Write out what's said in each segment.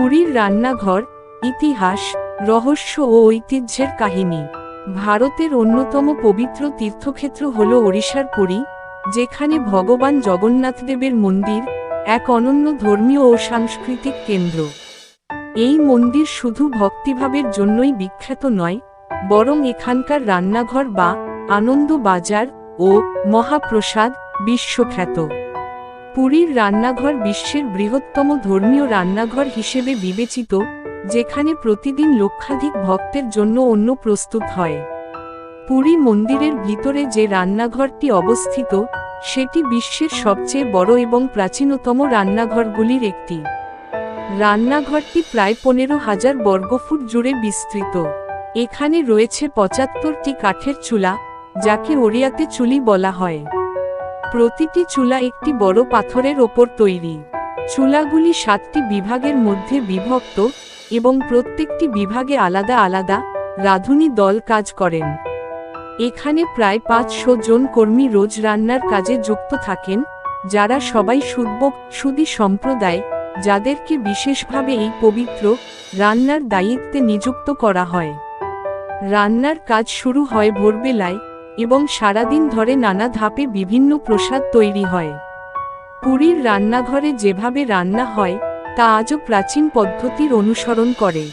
পুরীর রান্নাঘর, ইতিহাস, রহস্য ও ঐতিহ্যের কাহিনী। ভারতের অন্যতম পবিত্র তীর্থক্ষেত্র হল ওড়িশার পুরী, যেখানে ভগবান জগন্নাথদেবের মন্দির এক অনন্য ধর্মীয় ও সাংস্কৃতিক কেন্দ্র। এই মন্দির শুধু ভক্তিভাবের জন্যই বিখ্যাত নয়, বরং এখানকার রান্নাঘর বা আনন্দ বাজার ও মহাপ্রসাদ বিশ্বখ্যাত। পুরীর রান্নাঘর বিশ্বের বৃহত্তম ধর্মীয় রান্নাঘর হিসেবে বিবেচিত, যেখানে প্রতিদিন লক্ষাধিক ভক্তের জন্য অন্য প্রস্তুত হয়। পুরী মন্দিরের ভিতরে যে রান্নাঘরটি অবস্থিত, সেটি বিশ্বের সবচেয়ে বড় এবং প্রাচীনতম রান্নাঘরগুলির একটি। রান্নাঘরটি প্রায় পনেরো হাজার বর্গফুট জুড়ে বিস্তৃত। এখানে রয়েছে পঁচাত্তরটি কাঠের চুলা, যাকে ওড়িয়াতে চুলি বলা হয়। প্রতিটি চুলা একটি বড় পাথরের ওপর তৈরি। চুলাগুলি সাতটি বিভাগের মধ্যে বিভক্ত এবং প্রত্যেকটি বিভাগে আলাদা আলাদা রাঁধুনি দল কাজ করেন। এখানে প্রায় পাঁচশো জন কর্মী রোজ রান্নার কাজে যুক্ত থাকেন, যারা সবাই সুদবক সুদী সম্প্রদায়, যাদেরকে বিশেষভাবে এই পবিত্র রান্নার দায়িত্বে নিযুক্ত করা হয়। রান্নার কাজ শুরু হয় ভোরবেলায় এবং সারাদিন ধরে নানা ধাপে বিভিন্ন প্রসাদ তৈরি হয়। পুরীর রান্নাঘরে যেভাবে রান্না হয়, তা আজও প্রাচীন পদ্ধতির অনুসরণ করে।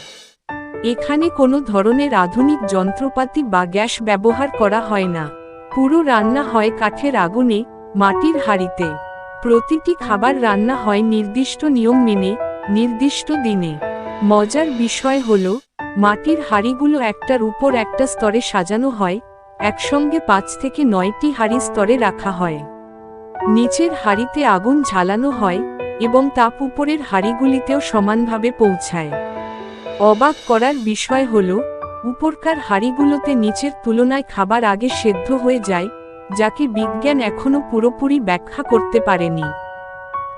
এখানে কোনো ধরনের আধুনিক যন্ত্রপাতি বা গ্যাস ব্যবহার করা হয় না। পুরো রান্না হয় কাঠের আগুনে, মাটির হাঁড়িতে। প্রতিটি খাবার রান্না হয় নির্দিষ্ট নিয়ম মেনে, নির্দিষ্ট দিনে। মজার বিষয় হল, মাটির হাঁড়িগুলো একটার উপর একটা স্তরে সাজানো হয় একসঙ্গে পাঁচ থেকে নয়টি হাঁড়ি স্তরে রাখা হয়। নিচের হাঁড়িতে আগুন ঝালানো হয় এবং তাপ উপরের হাঁড়িগুলিতেও সমানভাবে পৌঁছায়। অবাক করার বিষয় হল, উপরকার হাঁড়িগুলোতে নিচের তুলনায় খাবার আগে সেদ্ধ হয়ে যায়, যাকে বিজ্ঞান এখনও পুরোপুরি ব্যাখ্যা করতে পারেনি।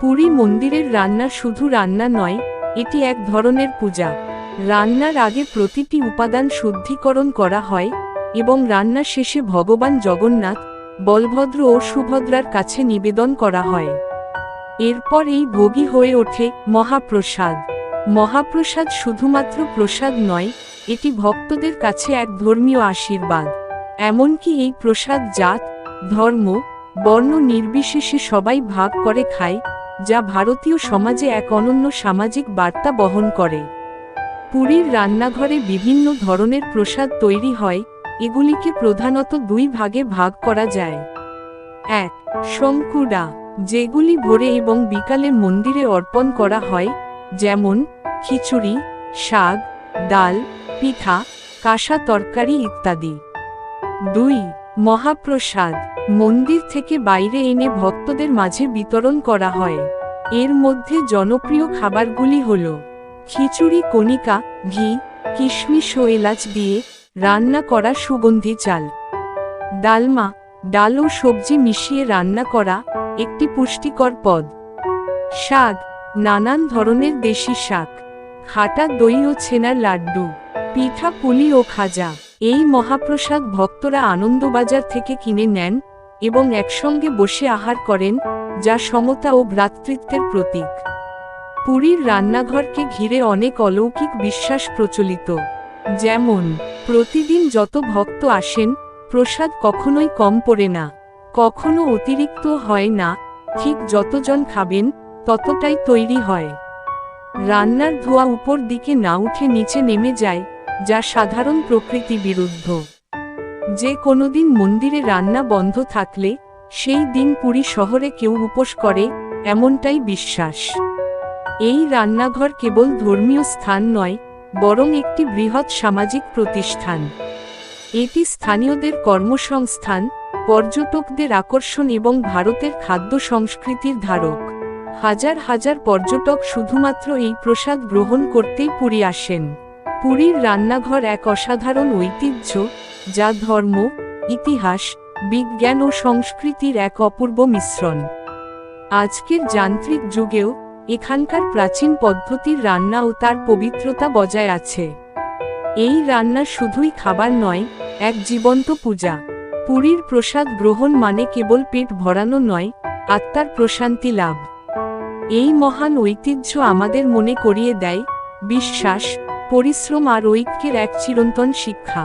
পুরী মন্দিরের রান্না শুধু রান্না নয়, এটি এক ধরনের পূজা। রান্নার আগে প্রতিটি উপাদান শুদ্ধিকরণ করা হয় এবং রান্না শেষে ভগবান জগন্নাথ, বলভদ্র ও সুভদ্রার কাছে নিবেদন করা হয়। এরপর এই ভোগী হয়ে ওঠে মহাপ্রসাদ। মহাপ্রসাদ শুধুমাত্র প্রসাদ নয়, এটি ভক্তদের কাছে এক ধর্মীয় আশীর্বাদ। এমনকি এই প্রসাদ জাত, ধর্ম, বর্ণ নির্বিশেষে সবাই ভাগ করে খায়, যা ভারতীয় সমাজে এক অনন্য সামাজিক বার্তা বহন করে। পুরীর রান্নাঘরে বিভিন্ন ধরনের প্রসাদ তৈরি হয় এগুলিকে প্রধানত দুই ভাগে ভাগ করা যায়। এক শঙ্কুডা যেগুলি ভোরে এবং বিকালে মন্দিরে অর্পণ করা হয়, যেমন খিচুড়ি, শাক, ডাল, পিঠা, কাঁসা তরকারি ইত্যাদি। দুই, মহাপ্রসাদ, মন্দির থেকে বাইরে এনে ভক্তদের মাঝে বিতরণ করা হয়। এর মধ্যে জনপ্রিয় খাবারগুলি হল, খিচুড়ি কণিকা, ঘি, কিশমিশ ও এলাচ দিয়ে রান্না করা সুগন্ধি চাল। ডালমা, ডাল ও সবজি মিশিয়ে রান্না করা একটি পুষ্টিকর পদ। শাক, নানান ধরনের দেশি শাক খাটা দই ও ছেনার লাড্ডু, পিঠা পুলি ও খাজা। এই মহাপ্রসাদ ভক্তরা আনন্দবাজার থেকে কিনে নেন এবং একসঙ্গে বসে আহার করেন, যা সমতা ও ভ্রাতৃত্বের প্রতীক। পুরীর রান্নাঘরকে ঘিরে অনেক অলৌকিক বিশ্বাস প্রচলিত। যেমন, প্রতিদিন যত ভক্ত আসেন, প্রসাদ কখনোই কম পড়ে না, কখনো অতিরিক্ত হয় না, ঠিক যতজন খাবেন, ততটাই তৈরি হয়। রান্নার ধোয়া উপর দিকে না উঠে নিচে নেমে যায়, যা সাধারণ প্রকৃতি বিরুদ্ধ। যে কোনোদিন মন্দিরে রান্না বন্ধ থাকলে, সেই দিন পুরী শহরে কেউ উপোস করে, এমনটাই বিশ্বাস। এই রান্নাঘর কেবল ধর্মীয় স্থান নয় বরং একটি বৃহৎ সামাজিক প্রতিষ্ঠান। এটি স্থানীয়দের কর্মসংস্থান, পর্যটকদের আকর্ষণ এবং ভারতের খাদ্য সংস্কৃতির ধারক। হাজার হাজার পর্যটক শুধুমাত্র এই প্রসাদ গ্রহণ করতেই পুরী আসেন। পুরীর রান্নাঘর এক অসাধারণ ঐতিহ্য, যা ধর্ম, ইতিহাস, বিজ্ঞান ও সংস্কৃতির এক অপূর্ব মিশ্রণ। আজকের যান্ত্রিক যুগেও এখানকার প্রাচীন পদ্ধতির রান্না ও তার পবিত্রতা বজায় আছে। এই রান্না শুধুই খাবার নয়, এক জীবন্ত পূজা। পুরীর প্রসাদ গ্রহণ মানে কেবল পেট ভরানো নয়, আত্মার প্রশান্তি লাভ। এই মহান ঐতিহ্য আমাদের মনে করিয়ে দেয়, বিশ্বাস, পরিশ্রম আর ঐক্যের এক চিরন্তন শিক্ষা।